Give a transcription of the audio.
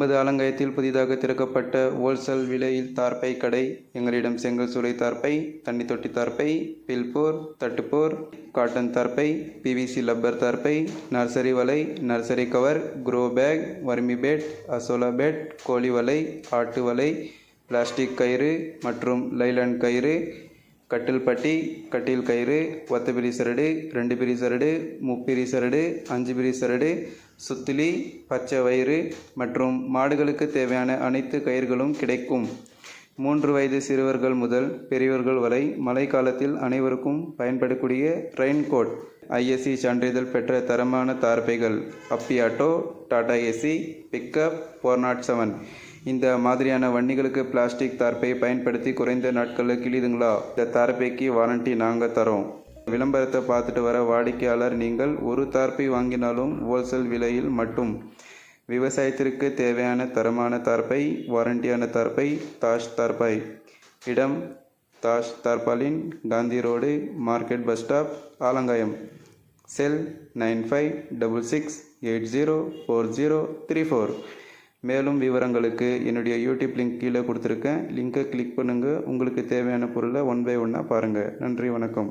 நமது அலங்காயத்தில் புதிதாக திறக்கப்பட்ட ஹோல்சேல் விலையில் தார்ப்பை கடை. எங்களிடம் செங்கல் சூளை தார்ப்பை தண்ணி தொட்டி தார்ப்பை பில்போர் தட்டுப்போர் காட்டன் தார்ப்பை பிவிசி லப்பர் தார்ப்பை நர்சரி வலை nursery cover grow bag vermi bed azolla bed கோழி வலை ஆட்டு வலை பிளாஸ்டிக் கயிறு மற்றும் லைலான் கயிறு கட்டில் பட்டி கட்டில் கயிறு ஒத்த பிரி சரடு ரெண்டு பிரி சரடு முப்பிரி சரடு அஞ்சு பிரி சரடு சுத்திலி பச்சை வயிறு மற்றும் மாடுகளுக்கு தேவையான அனைத்து கயிர்களும் கிடைக்கும். மூன்று வயது சிறுவர்கள் முதல் பெரியவர்கள் வரை மழைக்காலத்தில் அனைவருக்கும் பயன்படக்கூடிய ரெயின்கோட் ஐஎஸ்சி சான்றிதழ் பெற்ற தரமான தார்பைகள். Ape auto Tata AC pickup four naught seven. இந்த மாதிரியான வண்டிகளுக்கு பிளாஸ்டிக் தார்ப்பை பயன்படுத்தி குறைந்த நாட்களில் கிழிதுங்களா? இந்த தார்ப்பைக்கு வாரண்டி நாங்கள் தரோம். விளம்பரத்தை பார்த்துட்டு வர வாடிக்கையாளர் நீங்கள் ஒரு தார்ப்பை வாங்கினாலும் ஹோல்சேல் விலையில் மட்டும். விவசாயத்திற்கு தேவையான தரமான தார்ப்பை வாரண்டியான தார்ப்பை தாஷ் தார்ப்பாய். இடம் Dash tarpaulin Gandhi road market bus stop Alangayam. Cell nine five double six eight zero four zero three four. மேலும் விவரங்களுக்கு என்னுடைய யூடியூப் லிங்க் கீழே கொடுத்துருக்கேன். லிங்கை கிளிக் பண்ணுங்கள் உங்களுக்கு தேவையான பொருளை ஒன் பை ஒன்னாக பாருங்கள் நன்றி வணக்கம்.